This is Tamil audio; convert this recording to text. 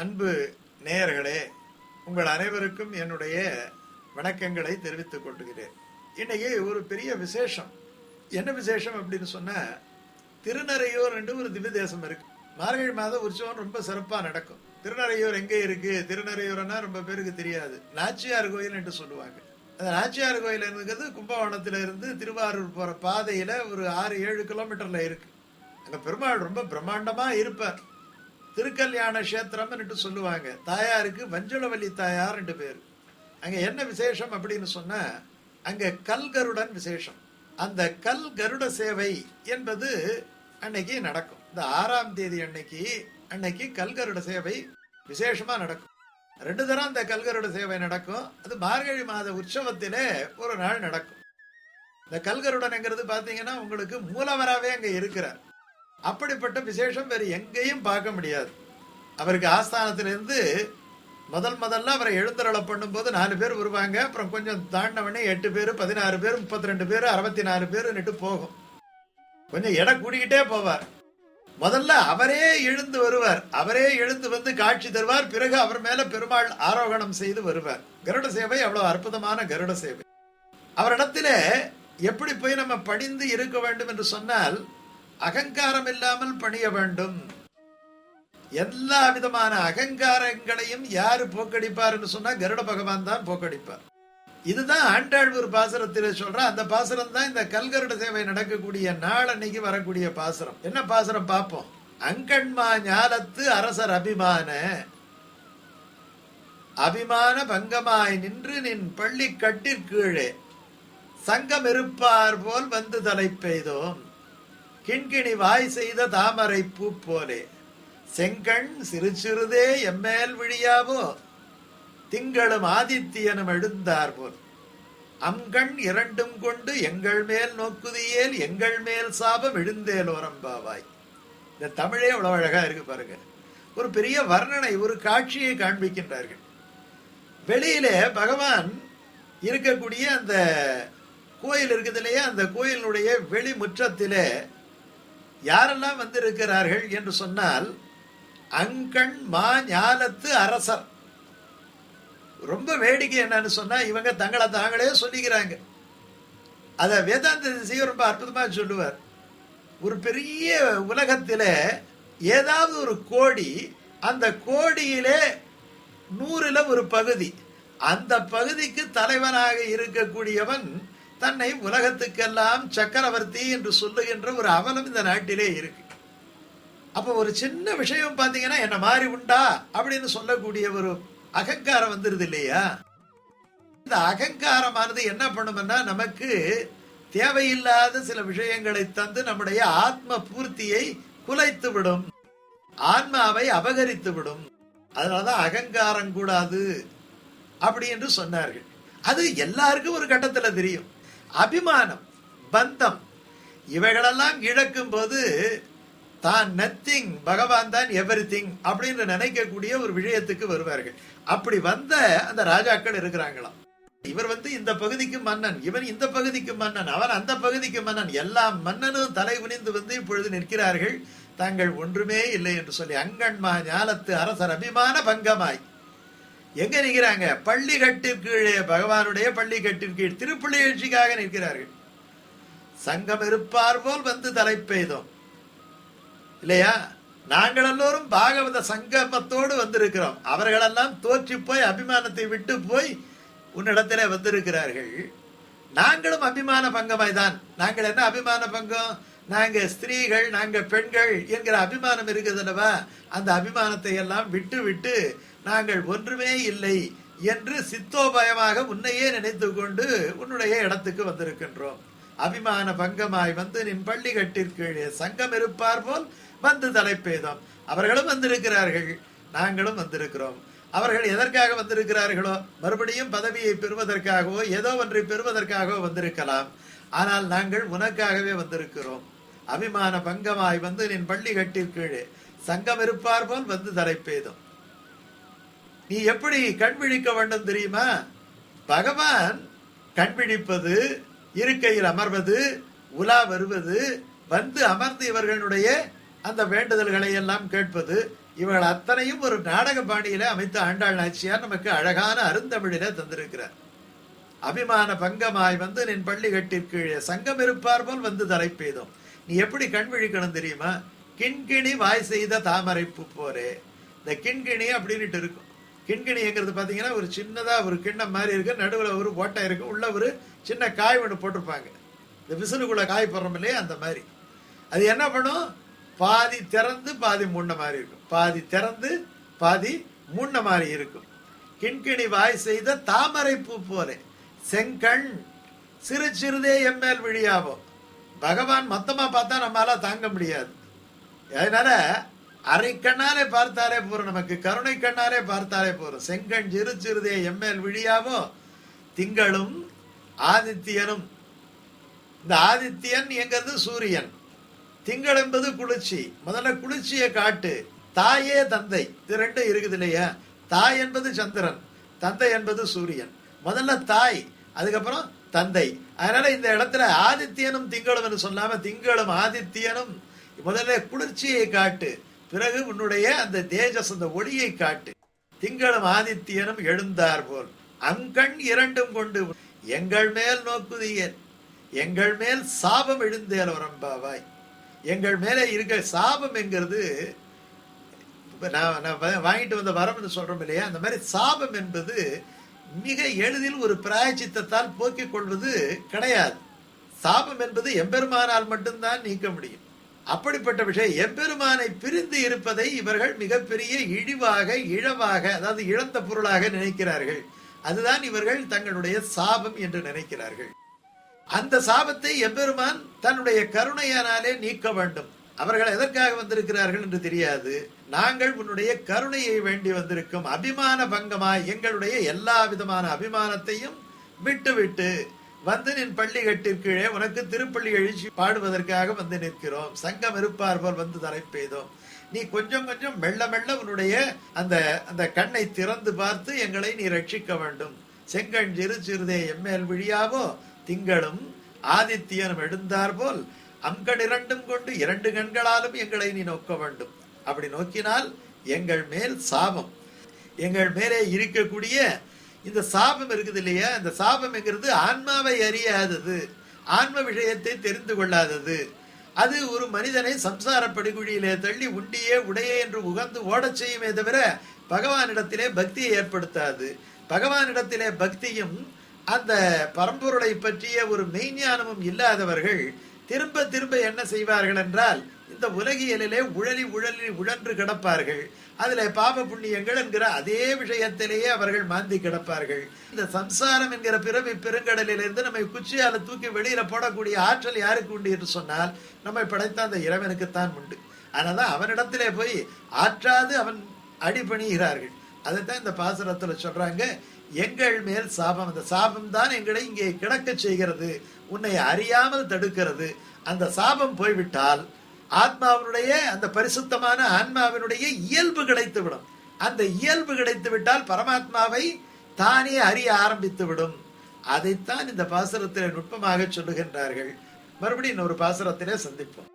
அன்பு நேயர்களே உங்கள் அனைவருக்கும் என்னுடைய வணக்கங்களை தெரிவித்துக் கொள்கிறேன். இன்னைக்கு ஒரு பெரிய விசேஷம். என்ன விசேஷம் அப்படின்னு சொன்னா திருநறையூர் என்று ஒரு திவ்ய தேசம் இருக்கு. மார்கழி மாத உற்சவம் ரொம்ப சிறப்பா நடக்கும். திருநறையூர் எங்க இருக்கு? திருநறையூர்னா ரொம்ப பேருக்கு தெரியாது. நாச்சியார் கோயில் என்று சொல்லுவாங்க. அந்த நாச்சியார் கோயில் இருக்கிறது கும்பகோணத்துல இருந்து திருவாரூர் போற பாதையில ஒரு ஆறு ஏழு கிலோமீட்டர்ல இருக்கு. அங்க பெருமாள் ரொம்ப பிரம்மாண்டமா இருப்பார். திருக்கல்யாண கஷேத்திரம்னு சொல்லுவாங்க. தாயாருக்கு வஞ்சளவல்லி தாயார் ரெண்டு பேர். அங்கே என்ன விசேஷம் அப்படின்னு சொன்னால் அங்கே கல்கருடன் விசேஷம். அந்த கல் கருட சேவை என்பது அன்னைக்கு நடக்கும். இந்த ஆறாம் தேதி அன்னைக்கு அன்னைக்கு கல்கருட சேவை விசேஷமாக நடக்கும். ரெண்டு தரம் அந்த கல்கருட சேவை நடக்கும். அது மார்கழி மாத உற்சவத்திலே ஒரு நாள் நடக்கும். இந்த கல்கருடன்ங்கிறது பார்த்தீங்கன்னா உங்களுக்கு மூலவராகவே அங்கே இருக்கிறார். அப்படிப்பட்ட விசேஷம் வேறு எங்கேயும் பார்க்க முடியாது. அவருக்கு ஆஸ்தானத்திலிருந்து முதல் முதல்ல அவரை எழுந்தருளை பண்ணும்போது நாலு பேர் வருவாங்க. அப்புறம் கொஞ்சம் தாண்டவனே எட்டு பேர் பதினாறு பேர் முப்பத்தி ரெண்டு பேர் அறுபத்தி நாலு பேருன்னுட்டு போகும். கொஞ்சம் இடம் கூடிக்கிட்டே போவார். முதல்ல அவரே எழுந்து வருவார். அவரே எழுந்து வந்து காட்சி தருவார். பிறகு அவர் மேல பெருமாள் ஆரோகணம் செய்து வருவார். கருட சேவை அவ்வளவு அற்புதமான கருட சேவை. அவரிடத்துல எப்படி போய் நம்ம படிந்து இருக்க வேண்டும் என்று சொன்னால் அகங்காரம் இல்லாமல் பணிய வேண்டும். எல்லா விதமான அகங்காரங்களையும் யாரு போக்கடிப்பார்னு சொன்னா கருட பகவான் தான் போக்கடிப்பார். இதுதான் ஆண்டாழ்வூர் பாசுரத்தில் சொல்ற அந்த பாசுரம் தான் இந்த கல்கருட சேவை நடக்கக்கூடிய நாள் அன்னைக்கு வரக்கூடிய பாசுரம். என்ன பாசுரம் பார்ப்போம் அங்கண்மா ஞாலத்து அரசர் அபிமான. அபிமான பங்கமாய் நின்று நின் பள்ளி கட்டிற்கீழே. சங்கம் இருப்பார் போல் வந்து தலை பெய்தோம் கிண்கிணி வாய் செய்த தாமரை பூ போலே. செங்கண் சிறு சிறுதே எம்மேல் விழியாவோ? திங்களும் ஆதித்யனும் எழுந்தார் போல். அம்கண் இரண்டும் கொண்டு எங்கள் மேல் நோக்குதியேல் எங்கள் மேல் சாபம் எழுந்தேல் ஓரம்பாவாய். இந்த தமிழே அவ்வளவு அழகா இருக்கு பாருங்க. ஒரு பெரிய வர்ணனை ஒரு காட்சியை காண்பிக்கின்றார்கள். வெளியிலே பகவான் இருக்கக்கூடிய அந்த கோயில் இருக்குது இல்லையா அந்த கோயிலுடைய வெளி முற்றத்திலே யாரெல்லாம் வந்திருக்கிறார்கள் என்று சொன்னால் அங்கண் மா ஞானத்து அரசர். ரொம்ப வேடிக்கை என்னன்னு சொன்னா இவங்க தங்களை தாங்களே சொல்லிக்கிறாங்க. அத வேதாந்த திசையும் ரொம்ப அற்புதமாக சொல்லுவார். ஒரு பெரிய உலகத்தில் ஏதாவது ஒரு கோடி அந்த கோடியிலே நூறில் ஒரு பகுதி. அந்த பகுதிக்கு தலைவனாக இருக்கக்கூடியவன் தன்னை உலகத்துக்கெல்லாம் சக்கரவர்த்தி என்று சொல்லுகின்ற ஒரு அவலம் இந்த நாட்டிலே இருக்கு. அப்போ ஒரு சின்ன விஷயம் பார்த்தீங்கன்னா என்ன மாதிரி உண்டா? அப்படின்னு சொல்லக்கூடிய ஒரு அகங்காரம் வந்துருது இல்லையா? இந்த அகங்காரமானது என்ன பண்ணும்னா நமக்கு தேவையில்லாத சில விஷயங்களை தந்து நம்முடைய ஆத்ம பூர்த்தியை குலைத்து விடும். ஆன்மாவை அபகரித்து விடும். அதனாலதான் அகங்காரம் கூடாது. அப்படி என்று சொன்னார்கள். அது எல்லாருக்கும் ஒரு கட்டத்தில் தெரியும். அபிமானம் பந்தம் இவைகளெல்லாம் இழக்கும் போது தான் நத்திங் பகவான் தான் எவ்ரி திங் அப்படின்னு நினைக்கக்கூடிய ஒரு விஷயத்துக்கு வருவார்கள். அப்படி வந்த அந்த ராஜாக்கள் இருக்கிறாங்களாம். இவர் வந்து இந்த பகுதிக்கு மன்னன் இவன் இந்த பகுதிக்கு மன்னன் அவன் அந்த பகுதிக்கு மன்னன் எல்லா மன்னனும் தலை குனிந்து வந்து இப்பொழுது நிற்கிறார்கள். தாங்கள் ஒன்றுமே இல்லை என்று சொல்லி அங்கன்மா ஞாலத்து அரசர் அபிமான பங்கமாய். எங்க நிற்கிறாங்க பள்ளி கீழே பகவானுடைய பள்ளி கீழ் திருப்பள்ளி நிற்கிறார்கள். சங்கம் இருப்பார் போல் வந்து தலை பெய்தோம் இல்லையா? நாங்கள் எல்லோரும் பாகவத சங்கமத்தோடு வந்திருக்கிறோம். அவர்களெல்லாம் தோற்றி போய் அபிமானத்தை விட்டு போய் உன்னிடத்திலே வந்திருக்கிறார்கள். நாங்களும் அபிமான பங்கமாய் தான் நாங்கள் என்ன அபிமான பங்கம்? நாங்க ஸ்திரீகள் நாங்க பெண்கள் என்கிற அபிமானம் இருக்குது அல்லவா அந்த அபிமானத்தை எல்லாம் விட்டு விட்டு நாங்கள் ஒன்றுமே இல்லை என்று சித்தோபயமாக உன்னையே நினைத்து கொண்டு உன்னுடைய இடத்துக்கு வந்திருக்கின்றோம். அபிமான பங்கமாய் வந்து நின் பள்ளி கட்டிற்கீழே சங்கம் இருப்பார் போல் வந்து தலைப்பேதம். அவர்களும் வந்திருக்கிறார்கள் நாங்களும் வந்திருக்கிறோம். அவர்கள் எதற்காக வந்திருக்கிறார்களோ மறுபடியும் பதவியை பெறுவதற்காகவோ ஏதோ ஒன்றை பெறுவதற்காகவோ வந்திருக்கலாம். ஆனால் நாங்கள் உனக்காகவே வந்திருக்கிறோம். அபிமான பங்கமாய் வந்து நின் பள்ளி கட்டிற்கீழே சங்கம் இருப்பார் போல் வந்து தலைப்பேதும். நீ எப்படி கண் விழிக்க வேண்டும் தெரியுமா? பகவான் கண்பிழிப்பது இருக்கையில் அமர்வது உலா வருவது வந்து அமர்ந்து இவர்களுடைய அந்த வேண்டுதல்களை எல்லாம் கேட்பது இவள் அத்தனையும் ஒரு நாடக பாணியில அமைத்த ஆண்டாள் நாச்சியார் நமக்கு அழகான அருந்தமிழில தந்திருக்கிறார். அபிமான பங்கமாய் வந்து நின் பள்ளி கட்டிற்கீழே சங்கம் இருப்பார் போல் வந்து தலை பெய்தோம். நீ எப்படி கண் விழிக்கணும் தெரியுமா? கிண்கிணி வாய் செய்த தாமரை பூ போரே இந்த கிண்கிணி அப்படின்னுட்டு இருக்கும். கிண்கிணிங்கிறது பார்த்தீங்கன்னா ஒரு சின்னதாக ஒரு கிண்ணம் மாதிரி இருக்குது நடுவில் ஒரு ஓட்டை இருக்குது உள்ள ஒரு சின்ன காய் ஒன்று போட்டிருப்பாங்க. இந்த விசிலுக்குள்ளே காய் போடுறோம் இல்லையா? அந்த மாதிரி. அது என்ன பண்ணும்? பாதி திறந்து பாதி மூண மாதிரி இருக்கும். பாதி திறந்து பாதி மூண மாதிரி இருக்கும். கிண்கிணி வாய் செய்த தாமரை பூ போலே. செங்கண். சிறு சிறுதே எம்மேல் விழியாவோம் பகவான் மொத்தமாக பார்த்தா நம்மளால தாங்க முடியாது. அதனால அரை கண்ணாலே பார்த்தாலே போறோம் நமக்கு கருணை கண்ணாலே பார்த்தாலே போறோம். செங்கண் சிறு சிறுதே எம்மேல் விழியாவோ திங்களும் ஆதித்யனும். இந்த ஆதித்யன் எங்கிறது சூரியன். திங்கள் என்பது குளிர்ச்சி. முதல்ல குளிர்ச்சியை காட்டு. தாயே தந்தை. இது ரெண்டும் இருக்குது இல்லையா? தாய் என்பது சந்திரன். தந்தை என்பது சூரியன். முதல்ல தாய் அதுக்கப்புறம் தந்தை. அதனால இந்த இடத்துல ஆதித்யனும் திங்களும் என்று சொல்லாம திங்களும் ஆதித்யனும் முதல்ல குளிர்ச்சியை காட்டு. பிறகு உன்னுடைய அந்த தேஜஸ் அந்த ஒளியை காட்டு. திங்களும் ஆதித்யனும் எழுந்தார் போல். அங்கண் இரண்டும் கொண்டு எங்கள் மேல் நோக்குதியன் எங்கள் மேல் சாபம் எழுந்தேல் உரம்பாவாய் எங்கள் மேலே இருக்க சாபம் என்கிறது நான் நான் வாங்கிட்டு வந்த வரம்னு சொல்கிறோம் இல்லையா? அந்த மாதிரி சாபம் என்பது மிக எளிதில் ஒரு பிராயச்சித்தத்தால் போக்கிக் கொள்வது கிடையாது. சாபம் என்பது எம்பெருமானால் மட்டும்தான் நீக்க முடியும். அப்படிப்பட்ட விஷயம். எம்பெருமானை பிரிந்து இருப்பதை இவர்கள் மிகப்பெரிய இழிவாக இழவாக அதாவது இழந்த பொருளாக நினைக்கிறார்கள். அதுதான் இவர்கள் தங்களுடைய சாபம் என்று நினைக்கிறார்கள். அந்த சாபத்தை எம்பெருமான் தன்னுடைய கருணையானாலே நீக்க வேண்டும். அவர்கள் எதற்காக வந்திருக்கிறார்கள் என்று தெரியாது. நாங்கள் உன்னுடைய கருணையை வேண்டி வந்திருக்கும் அபிமான பங்கமாய் எங்களுடைய எல்லா விதமான அபிமானத்தையும் விட்டுவிட்டு வந்து நின் பள்ளி கட்டிற்கீழே உனக்கு திருப்பள்ளி எழுச்சி பாடுவதற்காக வந்து நிற்கிறோம். சங்கம் இருப்பார் போல் வந்து தலை பெய்தோம். நீ கொஞ்சம் கொஞ்சம் மெல்ல மெல்ல உன்னுடைய அந்த அந்த கண்ணை திறந்து பார்த்து எங்களை நீ ரட்சிக்க வேண்டும். செங்கண் சிறு சிறுதே எம்மேல் விழியாவோ? திங்களும் ஆதித்யனும் எழுந்தார் போல் அங்கண் இரண்டும் கொண்டு இரண்டு கண்களாலும் எங்களை நீ நோக்க வேண்டும். அப்படி நோக்கினால் எங்கள் மேல் சாபம். எங்கள் மேலே இருக்கக்கூடிய இந்த சாபம் இருக்குது இல்லையா? இந்த சாபம்ங்கிறது ஆன்மாவை அறியாதது. ஆன்ம விஷயத்தை தெரிந்து கொள்ளாதது. அது ஒரு மனிதனை சம்சார படுகுழியிலே தள்ளி உண்டியே உடையே என்று உகந்து ஓடச் செய்யுமே தவிர பகவானிடத்திலே பக்தியை ஏற்படுத்தாது. பகவானிடத்திலே பக்தியும் அந்த பரம்பொருளை பற்றிய ஒரு மெய்ஞானமும் இல்லாதவர்கள் திரும்ப திரும்ப என்ன செய்வார்கள் என்றால் இந்த உலகியலிலே உழலி உழலி உழன்று கிடப்பார்கள். அதில் பாப புண்ணியங்கள் என்கிற அதே விஷயத்திலேயே அவர்கள் மாந்தி கிடப்பார்கள். இந்த சம்சாரம் என்கிற பிறவி பெருங்கடலிலிருந்து நம்மை குச்சியால தூக்கி வெளியில போடக்கூடிய ஆற்றல் யாருக்கு உண்டு என்று சொன்னால் நம்மை படைத்த அந்த இறைவனுக்குத்தான் உண்டு. அதனால அவனிடத்திலே போய் ஆற்றாது அவன் அடிபணிகிறார்கள் அதைத்தான் இந்த பாசுரத்துல சொல்றாங்க எங்கள் மேல் சாபம் அந்த சாபம் தான் எங்களை இங்கே கிடக்க செய்கிறது. உன்னை அறியாமல் தடுக்கிறது. அந்த சாபம் போய்விட்டால் ஆத்மாவினுடைய அந்த பரிசுத்தமான ஆன்மாவினுடைய இயல்பு கிடைத்து விடும் அந்த இயல்பு கிடைத்து விட்டால் பரமாத்மாவை தானே அறிய ஆரம்பித்து விடும் அதைத்தான் இந்த பாசுரத்திலே நுட்பமாக சொல்லுகின்றார்கள். மறுபடியும் இன்னொரு பாசுரத்திலே சந்திப்போம்.